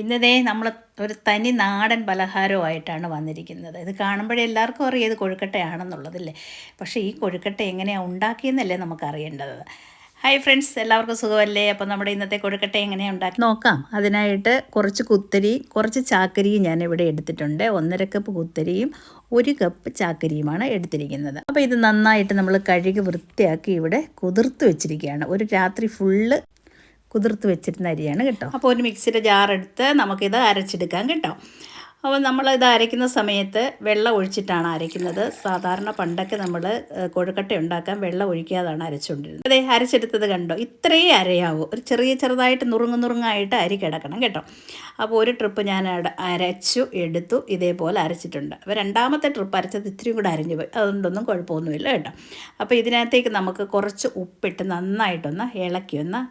ഇന്നതേ നമ്മൾ ഒരു തനി നാടൻ പലഹാരമായിട്ടാണ് വന്നിരിക്കുന്നത്. ഇത് കാണുമ്പോഴേ എല്ലാവർക്കും അറിയാം ഇത് കൊഴുക്കട്ടയാണെന്നുള്ളതല്ലേ? പക്ഷേ ഈ കൊഴുക്കട്ട എങ്ങനെയാണ് ഉണ്ടാക്കിയെന്നല്ലേ നമുക്കറിയേണ്ടത്. ഹായ് ഫ്രണ്ട്സ് എല്ലാവർക്കും സുഖമല്ലേ? അപ്പോൾ നമ്മുടെ ഇന്നത്തെ കൊഴുക്കട്ട എങ്ങനെയാണ് ഉണ്ടാക്കി നോക്കാം. അതിനായിട്ട് കുറച്ച് കുത്തരി കുറച്ച് ചാക്കരിയും ഞാൻ ഇവിടെ എടുത്തിട്ടുണ്ട്. ഒന്നര കപ്പ് കുത്തരിയും ഒരു കപ്പ് ചാക്കരിയുമാണ് എടുത്തിരിക്കുന്നത്. അപ്പോൾ ഇത് നന്നായിട്ട് നമ്മൾ കഴുകി വൃത്തിയാക്കി ഇവിടെ കുതിർത്ത് വെച്ചിരിക്കുകയാണ്. ഒരു രാത്രി ഫുള്ള് കുതിർത്ത് വെച്ചിരുന്ന അരിയാണ് കേട്ടോ. അപ്പോൾ ഒരു മിക്സിയുടെ ജാർ എടുത്ത് നമുക്കിത് അരച്ചെടുക്കാം കേട്ടോ. അപ്പോൾ നമ്മൾ ഇത് അരയ്ക്കുന്ന സമയത്ത് വെള്ളം ഒഴിച്ചിട്ടാണ് അരയ്ക്കുന്നത്. സാധാരണ പണ്ടൊക്കെ നമ്മൾ കൊഴുക്കട്ട ഉണ്ടാക്കാൻ വെള്ളം ഒഴിക്കാതാണ് അരച്ചുകൊണ്ടിരുന്നത്. അതെ അരച്ചെടുത്തത് കണ്ടോ? ഇത്രയേ അരയാവും. ഒരു ചെറിയ ചെറുതായിട്ട് നുറുങ്ങു നുറുങ്ങായിട്ട് അരി കിടക്കണം കേട്ടോ. അപ്പോൾ ഒരു ട്രിപ്പ് ഞാൻ അരച്ചു എടുത്തു ഇതേപോലെ അരച്ചിട്ടുണ്ട്. അപ്പോൾ രണ്ടാമത്തെ ട്രിപ്പ് അരച്ചത് ഇത്തിരി കൂടെ അരിഞ്ഞു പോയി. അതുകൊണ്ടൊന്നും കുഴപ്പമൊന്നുമില്ല കേട്ടോ. അപ്പോൾ ഇതിനകത്തേക്ക് നമുക്ക് കുറച്ച് ഉപ്പിട്ട് നന്നായിട്ടൊന്ന് ഇളക്കി ഒന്ന്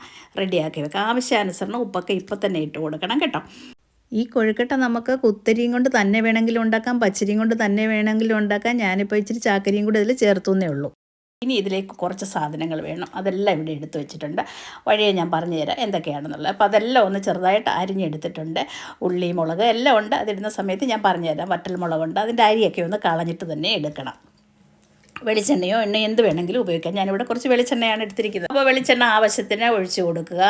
റെഡിയാക്കി വെക്കാം. ആവശ്യാനുസരണം ഉപ്പൊക്കെ ഇപ്പം തന്നെ ഇട്ട് കൊടുക്കണം കേട്ടോ. ഈ കൊഴുക്കട്ട നമുക്ക് കുത്തരിയും കൊണ്ട് തന്നെ വേണമെങ്കിലും ഉണ്ടാക്കാം പച്ചരിയും കൊണ്ട് തന്നെ വേണമെങ്കിലും ഉണ്ടാക്കാം. ഞാനിപ്പോൾ ഇച്ചിരി ചാക്കരിയും കൂടി ഇതിൽ ചേർത്തുന്നേ ഉള്ളൂ. ഇനി ഇതിലേക്ക് കുറച്ച് സാധനങ്ങൾ വേണം. അതെല്ലാം ഇവിടെ എടുത്തു വെച്ചിട്ടുണ്ട്. വഴിയെ ഞാൻ പറഞ്ഞു തരാം എന്തൊക്കെയാണെന്നുള്ളത്. അപ്പോൾ അതെല്ലാം ഒന്ന് ചെറുതായിട്ട് അരിഞ്ഞെടുത്തിട്ടുണ്ട്. ഉള്ളി മുളക് എല്ലാം ഉണ്ട്. അതിടുന്ന സമയത്ത് ഞാൻ പറഞ്ഞുതരാം വറ്റൽ മുളകുണ്ട് അതിന്റെ അരിയൊക്കെ ഒന്ന് കളഞ്ഞിട്ട് തന്നെ എടുക്കണം. വെളിച്ചെണ്ണയോ എണ്ണ എന്ത് വേണമെങ്കിലും ഉപയോഗിക്കാം. ഞാനിവിടെ കുറച്ച് വെളിച്ചെണ്ണയാണ് എടുത്തിരിക്കുന്നത്. അപ്പോൾ വെളിച്ചെണ്ണ ആവശ്യത്തിന് ഒഴിച്ചു കൊടുക്കുക.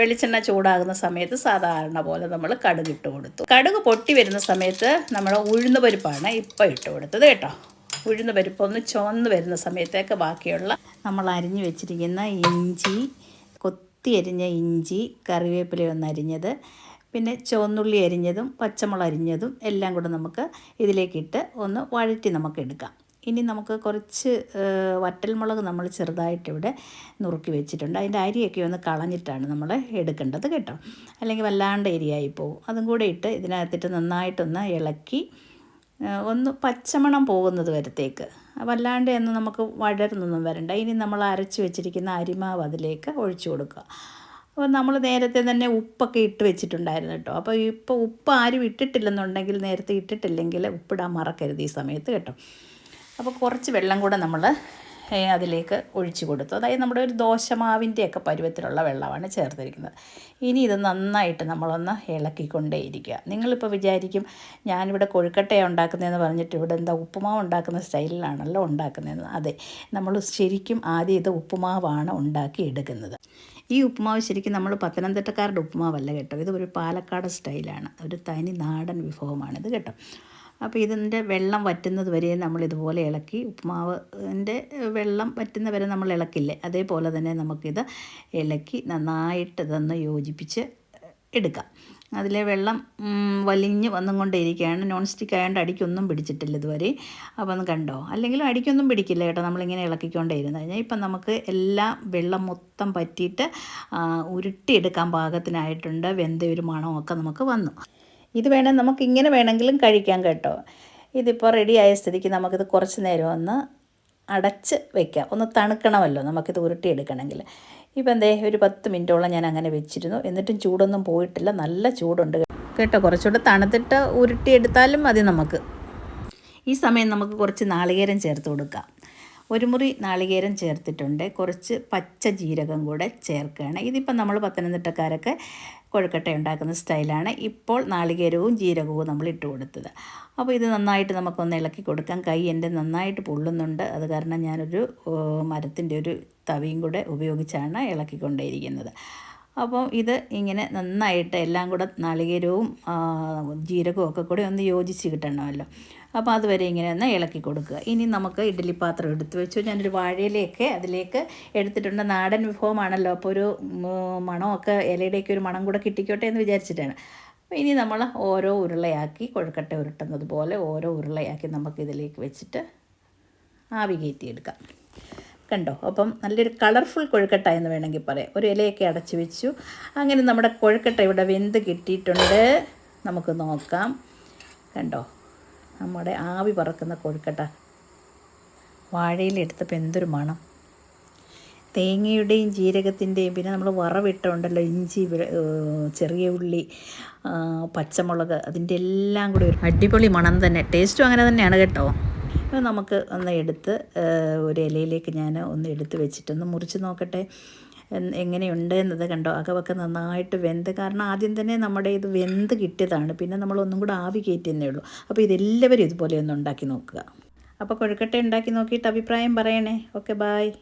വെളിച്ചെണ്ണ ചൂടാകുന്ന സമയത്ത് സാധാരണ പോലെ നമ്മൾ കടുക് ഇട്ട് കൊടുത്തു. കടുക് പൊട്ടി വരുന്ന സമയത്ത് നമ്മൾ ഉഴുന്ന പരിപ്പാണ് ഇപ്പോൾ ഇട്ട് കൊടുത്തത് കേട്ടോ. ഉഴുന്ന പരിപ്പ് ഒന്ന് ചുവന്ന് വരുന്ന സമയത്തേക്ക് ബാക്കിയുള്ള നമ്മൾ അരിഞ്ഞു വെച്ചിരിക്കുന്ന ഇഞ്ചി കൊത്തി അരിഞ്ഞ ഇഞ്ചി കറിവേപ്പില ഒന്ന് അരിഞ്ഞത് പിന്നെ ചുവന്നുള്ളി അരിഞ്ഞതും പച്ചമുളക് അരിഞ്ഞതും എല്ലാം കൂടെ നമുക്ക് ഇതിലേക്കിട്ട് ഒന്ന് വഴറ്റി നമുക്ക് എടുക്കാം. ഇനി നമുക്ക് കുറച്ച് വറ്റൽമുളക് നമ്മൾ ചെറുതായിട്ട് ഇവിടെ നുറുക്കി വെച്ചിട്ടുണ്ട്. അതിന്റെ അരിയൊക്കെ ഒന്ന് കളഞ്ഞിട്ടാണ് നമ്മൾ എടുക്കേണ്ടത് കേട്ടോ. അല്ലെങ്കിൽ വല്ലാണ്ട് എരിയായി പോകും അതും കൂടെ ഇട്ട് ഇതിനകത്തിട്ട് നന്നായിട്ടൊന്ന് ഇളക്കി ഒന്ന് പച്ചമണം പോകുന്നത് വരത്തേക്ക്. വല്ലാണ്ട് എന്ന് നമുക്ക് വഴർന്നൊന്നും വരണ്ട. ഇനി നമ്മൾ അരച്ച് വെച്ചിരിക്കുന്ന അരിമാവ് അതിലേക്ക് ഒഴിച്ചു കൊടുക്കുക. അപ്പോൾ നമ്മൾ നേരത്തെ തന്നെ ഉപ്പൊക്കെ ഇട്ട് വെച്ചിട്ടുണ്ടായിരുന്നു കേട്ടോ. അപ്പോൾ ഇപ്പോൾ ഉപ്പ് ആരും ഇട്ടിട്ടില്ലെന്നുണ്ടെങ്കിൽ നേരത്തെ ഇട്ടിട്ടില്ലെങ്കിൽ ഉപ്പിടാൻ മറക്കരുത് ഈ സമയത്ത് കേട്ടോ. അപ്പോൾ കുറച്ച് വെള്ളം കൂടെ നമ്മൾ അതിലേക്ക് ഒഴിച്ചു കൊടുത്തു. അതായത് നമ്മുടെ ഒരു ദോശമാവിന്റെയൊക്കെ പരുവത്തിലുള്ള വെള്ളമാണ് ചേർത്തിരിക്കുന്നത്. ഇനി ഇത് നന്നായിട്ട് നമ്മളൊന്ന് ഇളക്കിക്കൊണ്ടേയിരിക്കുക. നിങ്ങളിപ്പോൾ വിചാരിക്കും ഞാനിവിടെ കൊഴുക്കട്ടയാണ് ഉണ്ടാക്കുന്നതെന്ന് പറഞ്ഞിട്ട് ഇവിടെ എന്താ ഉപ്പുമാവ് ഉണ്ടാക്കുന്ന സ്റ്റൈലിലാണല്ലോ ഉണ്ടാക്കുന്നതെന്ന്. അതെ നമ്മൾ ശരിക്കും ആദ്യം ഇത് ഉപ്പുമാവാണ് ഉണ്ടാക്കി എടുക്കുന്നത്. ഈ ഉപ്പുമാവ് ശരിക്കും നമ്മൾ പത്തനംതിട്ടക്കാരുടെ ഉപ്പുമാവല്ല കേട്ടോ. ഇത് ഒരു പാലക്കാട് സ്റ്റൈലാണ്. ഒരു തനി നാടൻ വിഭവമാണിത് കേട്ടോ. അപ്പോൾ ഇതിന്റെ വെള്ളം വറ്റുന്നത് വരെ നമ്മൾ ഇതുപോലെ ഇളക്കി ഉപ്പുമാവിന്റെ വെള്ളം വറ്റുന്ന വരെ നമ്മൾ ഇളക്കില്ലേ? അതേപോലെ തന്നെ നമുക്കിത് ഇളക്കി നന്നായിട്ട് ഇതൊന്ന് യോജിപ്പിച്ച് എടുക്കാം. അതിലെ വെള്ളം വലിഞ്ഞ് വന്നും കൊണ്ടേയിരിക്കുകയാണ് നോൺ സ്റ്റിക്ക് ആയതുകൊണ്ട് അടിക്കൊന്നും പിടിച്ചിട്ടില്ല ഇതുവരെ. അപ്പോൾ ഒന്ന് കണ്ടോ? അല്ലെങ്കിലും അടിക്കൊന്നും പിടിക്കില്ല കേട്ടോ നമ്മളിങ്ങനെ ഇളക്കിക്കൊണ്ടേ ഇരുന്ന് കഴിഞ്ഞാൽ ഇപ്പം നമുക്ക് എല്ലാ വെള്ളം മൊത്തം പറ്റിയിട്ട് ഉരുട്ടിയെടുക്കാൻ പാകത്തിനായിട്ടുണ്ട്. വെന്തയൊരു മണമൊക്കെ നമുക്ക് വന്നു. ഇത് വേണേൽ നമുക്ക് ഇങ്ങനെ വേണമെങ്കിലും കഴിക്കാം കേട്ടോ. ഇതിപ്പോൾ റെഡി ആയ സ്ഥിതിക്ക് നമുക്കിത് കുറച്ച് നേരം ഒന്ന് അടച്ച് വെക്കാം. ഒന്ന് തണുക്കണമല്ലോ നമുക്കിത് ഉരുട്ടിയെടുക്കണമെങ്കിൽ. ഇപ്പം എന്തേ ഒരു പത്ത് മിനിറ്റോളം ഞാൻ അങ്ങനെ വെച്ചിരുന്നു. എന്നിട്ടും ചൂടൊന്നും പോയിട്ടില്ല. നല്ല ചൂടുണ്ട് കേട്ടോ. കുറച്ചുകൂടെ തണുത്തിട്ട് ഉരുട്ടിയെടുത്താലും മതി നമുക്ക്. ഈ സമയം നമുക്ക് കുറച്ച് നാളികേരം ചേർത്ത് കൊടുക്കാം. ഒരു മുറി നാളികേരം ചേർത്തിട്ടുണ്ട്. കുറച്ച് പച്ച ജീരകം കൂടെ ചേർക്കുകയാണ്. ഇതിപ്പോൾ നമ്മൾ പത്തനംതിട്ടക്കാരൊക്കെ കൊഴുക്കട്ട ഉണ്ടാക്കുന്ന സ്റ്റൈലാണ്. ഇപ്പോൾ നാളികേരവും ജീരകവും നമ്മൾ ഇട്ട് കൊടുത്തത്. അപ്പോൾ ഇത് നന്നായിട്ട് നമുക്കൊന്ന് ഇളക്കി കൊടുക്കാം. കൈ എന്റെ നന്നായിട്ട് പൊള്ളുന്നുണ്ട്. അത് കാരണം ഞാനൊരു മരത്തിന്റെ ഒരു തവിയും കൂടെ ഉപയോഗിച്ചാണ് ഇളക്കിക്കൊണ്ടേയിരിക്കുന്നത്. അപ്പോൾ ഇത് ഇങ്ങനെ നന്നായിട്ട് എല്ലാം കൂടെ നാളികേരവും ജീരകവും ഒക്കെ കൂടെ ഒന്ന് യോജിച്ച് കിട്ടണമല്ലോ. അപ്പോൾ അതുവരെ ഇങ്ങനെ ഒന്ന് ഇളക്കി കൊടുക്കുക. ഇനി നമുക്ക് ഇഡ്ഡലി പാത്രം എടുത്ത് വെച്ചു. ഞാനൊരു വാഴയിലേക്ക് അതിലേക്ക് എടുത്തിട്ടുണ്ട്. നാടൻ വിഭവമാണല്ലോ. അപ്പോൾ ഒരു മണമൊക്കെ ഇലയുടെയൊക്കെ ഒരു മണം കൂടെ കിട്ടിക്കോട്ടെ എന്ന് വിചാരിച്ചിട്ടാണ്. അപ്പോൾ ഇനി നമ്മൾ ഓരോ ഉരുളയാക്കി കൊഴുക്കട്ട ഉരുട്ടുന്നത് പോലെ ഓരോ ഉരുളയാക്കി നമുക്ക് ഇതിലേക്ക് വെച്ചിട്ട് ആവി കയറ്റിയെടുക്കാം. കണ്ടോ? അപ്പം നല്ലൊരു കളർഫുൾ കൊഴുക്കട്ട എന്ന് വേണമെങ്കിൽ പറയാം. ഒരു ഇലയൊക്കെ അടച്ചു വെച്ചു. അങ്ങനെ നമ്മുടെ കൊഴുക്കട്ട ഇവിടെ വെന്ത് കിട്ടിയിട്ടുണ്ട്. നമുക്ക് നോക്കാം. കണ്ടോ? നമ്മുടെ ആവി പറക്കുന്ന കൊഴുക്കട്ട. വാഴയിലെടുത്തപ്പോൾ എന്തൊരു മണം. തേങ്ങയുടെയും ജീരകത്തിന്റെയും പിന്നെ നമ്മൾ വറവിട്ടുണ്ടല്ലോ ഇഞ്ചി ചെറിയ ഉള്ളി പച്ചമുളക് അതിന്റെ എല്ലാം കൂടി ഒരു അടിപൊളി മണം തന്നെ. ടേസ്റ്റും അങ്ങനെ തന്നെയാണ് കേട്ടോ. ഇത് നമുക്ക് ഒന്ന് എടുത്ത് ഒരു ഇലയിലേക്ക് ഞാൻ ഒന്ന് എടുത്ത് വെച്ചിട്ടൊന്ന് മുറിച്ച് നോക്കട്ടെ. എങ്ങനെയുണ്ട് എന്നത് കണ്ടോ? അകവൊക്കെ നന്നായിട്ട് വെന്ത്. കാരണം ആദ്യം തന്നെ നമ്മുടെ ഇത് വെന്ത് കിട്ടിയതാണ്. പിന്നെ നമ്മൾ ഒന്നും കൂടെ ആവി കയറ്റിയെന്നേ ഉള്ളൂ. അപ്പോൾ ഇതെല്ലാവരും ഇതുപോലെ ഒന്ന് ഉണ്ടാക്കി നോക്കുക. അപ്പോൾ കൊഴുക്കട്ട ഉണ്ടാക്കി നോക്കിയിട്ട് അഭിപ്രായം പറയണേ. Okay bye